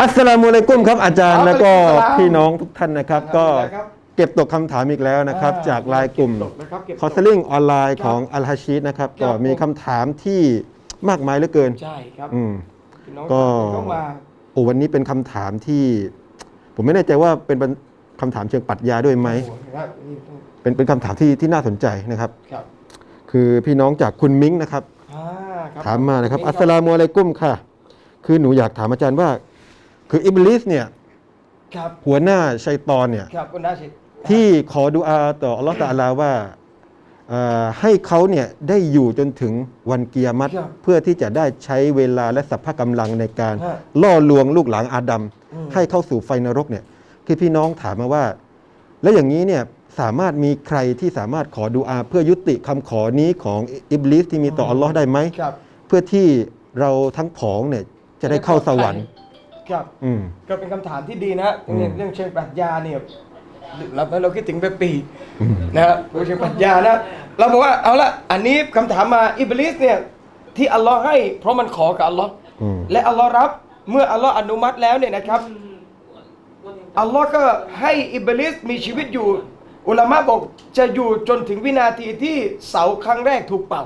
อัสสลามุอะลัยกุมครับอาจารย์ครับแล้วก็อัลลอฮุสลามพี่น้องทุกท่านนะครับ ก็ครับเก็บตกคำถามอีกแล้วนะครับอ่าจากไลน์กลุ่มเก็บตกนะครับเก็บตกคอร์สลิงออนไลน์ครับของอัลฮาชีดนะครับครัก็บมีผมคำถามที่มากมายเหลือเกิน ใช่ครับอืมพี่น้องก็เข้ามาโอ้วันนี้เป็นคำถามที่ ผมไม่แน่ใจว่าเป็นคำถามเชิงปรัชญาด้วยไหมโอ้โครับนี่ต้องเป็นเป็นคำถามที่ที่น่าสนใจนะครับครับคือพี่น้องจากคุณมิ้งนะครับอ่าครับถามมานะครับนี่อัสสลามุอะลัยกุมค่ะ คือหนูอยากถามอาจารย์ว่า คืออิบลิสเนี่ยครับหัวหน้าชัยตอนเนี่ยครับคุณนาชิดที่ขอดุอาต่ออัลลอฮฺตะอาลาว่าเอ่อให้เขาเนี่ยได้อยู่จนถึงวันเกียรติครับเพื่อที่จะได้ใช้เวลาและสัพพะกำลังในการ ฮะล่อลวงลูกหลานอาดัมอืม ให้เข้าสู่ไฟนรกเนี่ยคือพี่น้องถามมาว่า แล้วอย่างนี้เนี่ยสามารถมีใครที่สามารถขอดุอาเพื่อยุติคำขอนี้ของอิบลิสที่มีต่ออัลลอฮ์ได้ไหม ครับ เพื่อที่เราทั้งผองเนี่ยจะได้เข้าสวรรค์ ครับอืม ก็เป็นคำถามที่ดีนะอืมเนี่ยเรื่องเชิงปรัชญาเนี่ยเราเราคิดถึงเปปปีนะครับเรื่องเชิงปรัชญานะเราบอกว่าเอาละอันนี้คำถามมาอิบลิสเนี่ยที่อัลลอฮ์ให้ เพราะมันขอกับอัลลอฮ์อืม และอัลลอฮ์รับเมื่ออัลลอฮ์อนุมัติแล้วเนี่ยนะครับ อัลลอฮ์ก็ให้อิบลิสมีชีวิตอยู่ อุลามะบอกจะอยู่จนถึงวินาทีที่เสาครั้งแรกถูกเป่า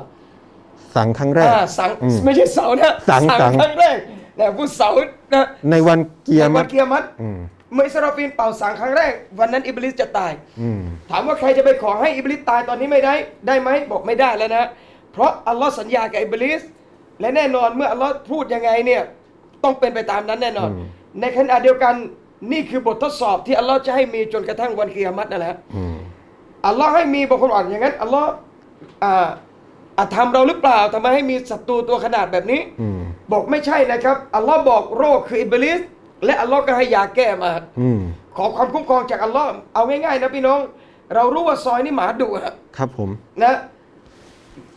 สั่งครั้งแรกอ่าสังอืม ไม่ใช่เสานะสังสังครั้งแรก นะผู้เสานะในวันเกียรในวัตินเกียรมัดอืมเมื่ออิสราฟีนเป่าสังครั้งแรก วันนั้นอิบลิสจะตาย อืมถามว่าใครจะไปขอให้อิบลิสตายตอนนี้ไม่ได้ ได้ไหมบอกไม่ได้แล้วนะ เพราะอัลลอฮ์สัญญากับอิบลิสและแน่นอนเมื่ออัลลอฮ์พูดยังไงเนี่ยต้องเป็นไปตามนั้นแน่นอนอืมในขณะเดียวกันนี่คือบททดสอบที่อัลลอฮ์จะให้มีจนกระทั่งวันเกียรมัดนั่นแหละอืมอัลลอฮ์ให้มีบางคนอ่านอย่างนั้นอัลลอฮ์อ่าอาธรรมเราหรือเปล่าทำไมให้มีศัตรูตัวขนาดแบบนี้ อืม บอกไม่ใช่นะครับ อัลลอฮ์บอกโรคคืออิบลิสและอัลลอฮ์ก็ให้ยาแก้มาอืมขอความคุ้มครองจากอัลลอฮ์เอาง่ายๆนะพี่น้อง เรารู้ว่าซอยนี่หมาดุอะครับผมนะ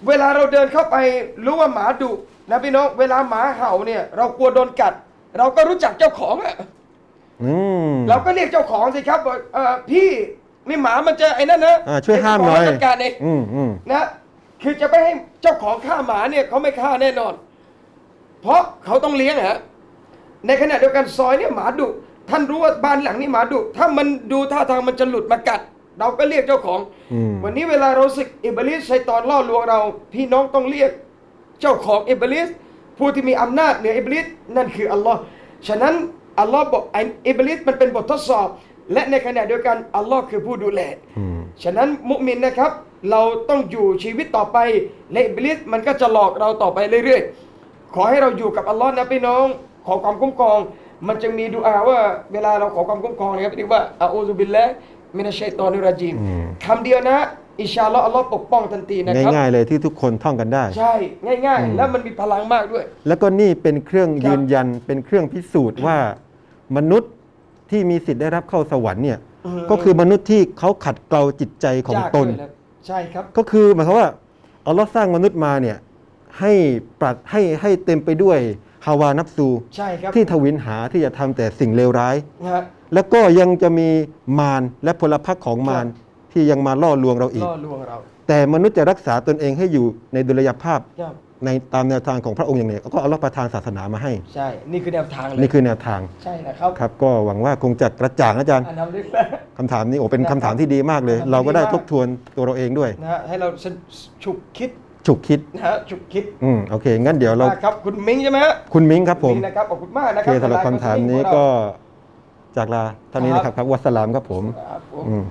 เวลาเราเดินเข้าไปรู้ว่าหมาดุนะพี่น้อง เวลาหมาเห่าเนี่ย เรากลัวโดนกัด เราก็รู้จักเจ้าของอะอืมเราก็เรียกเจ้าของสิครับบอกเออพี่นี่หมามันจะไอ้นั่นนะอ่าช่วยห้ามหน่อยเจ้ขงจัดการเองอืมอืมนะคือจะไม่ให้เจ้าของฆ่าหมาเนี่ยเขาไม่ฆ่าแน่นอน เพราะเขาต้องเลี้ยงฮะในขณะเดียวกันซอยเนี่ยหมาดุท่านรู้ว่าบ้านหลังนี้หมาดุถ้ามันดูท่าทางมันจะหลุดมากัด เราก็เรียกเจ้าของ อืม วันนี้เวลาเราสึกอิบลิสชัยตอนล่อลวงเรา พี่น้องต้องเรียกเจ้าของอิบลิสผู้ที่มีอำนาจเหนืออิบลิสนั่นคืออัลลอฮ์ฉะนั้นอัลลอฮ์บอกไอ้อิบลิสมันเป็นบททดสอบ และในขณะเดียวกันอัลลอฮ์คือผู้ดูแล อืม ฉะนั้นมุมินนะครับ เราต้องอยู่ชีวิตต่อไปและอิบลิสมันก็จะหลอกเราต่อไปเรื่อยๆ ขอให้เราอยู่กับอัลลอฮ์นะพี่น้อง ขอความคุ้มครอง มันจะมีดูอาว่าเวลาเราขอความคุ้มครองนะครับเรียกว่าอาอูซุบิลละมินัชชัยตอนิรรจีมอืมคำเดียวนะ อินชาอัลลอฮ์อัลลอฮ์ปกป้องทันทีนะครับง่ายๆเลยที่ทุกคนท่องกันได้ ใช่ ง่ายอืมๆแล้วมันมีพลังมากด้วย แล้วก็นี่เป็นเครื่องครับยืนยันเป็นเครื่องพิสูจน์ว่ามนุษย์ที่มีสิทธิ์ได้รับเข้าสวรรค์เนี่ยอืมก็คือมนุษย์ที่เขาขัดเกลาจิตใจของยากตนด้วยะใช่ครับ ก็คือหมายความว่าอัลลอฮ์สร้างมนุษย์มาเนี่ย ให้ปรัดให้ให้เต็มไปด้วยฮาวานับซู ใช่ครับที่ทวินหาที่จะทำแต่สิ่งเลวร้าย นะฮะแล้วก็ยังจะมีมารและพลพรรคของมารครับที่ยังมาล่อลวงเราอีก ล่อลวงเราแต่มนุษย์จะรักษาตนเองให้อยู่ในดุลยภาพครับในตามแนวทางของพระองค์อย่างนี้ก็อัลลอฮ์ประทานศาสนามาให้ ใช่ นี่คือแนวทางเลยนี่คือแนวทางใช่นะครับครับ ก็หวังว่าคงจะกระจ่างอาจารย์อันนั้นเรียกว่าคำถามนี้โอ้เป็นนะครับคำถามที่ดีมากเลยคำถามที่เราก็ได้ดีมาก ทบทวนตัวเราเองด้วย นะฮะให้เราฉุกคิด ฉุกคิดนะฮะฉุกคิดอืมโอเค งั้นเดี๋ยวเรามากครับคุณมิ้งใช่ไหมฮะคุณมิ้งครับผมมิ้งนะครับขอบคุณมากนะโอคเครับสำหรับคำถามนี้ก็จากลาเท่านี้นะครับครับวัสสลามครับผม ครับผม อืม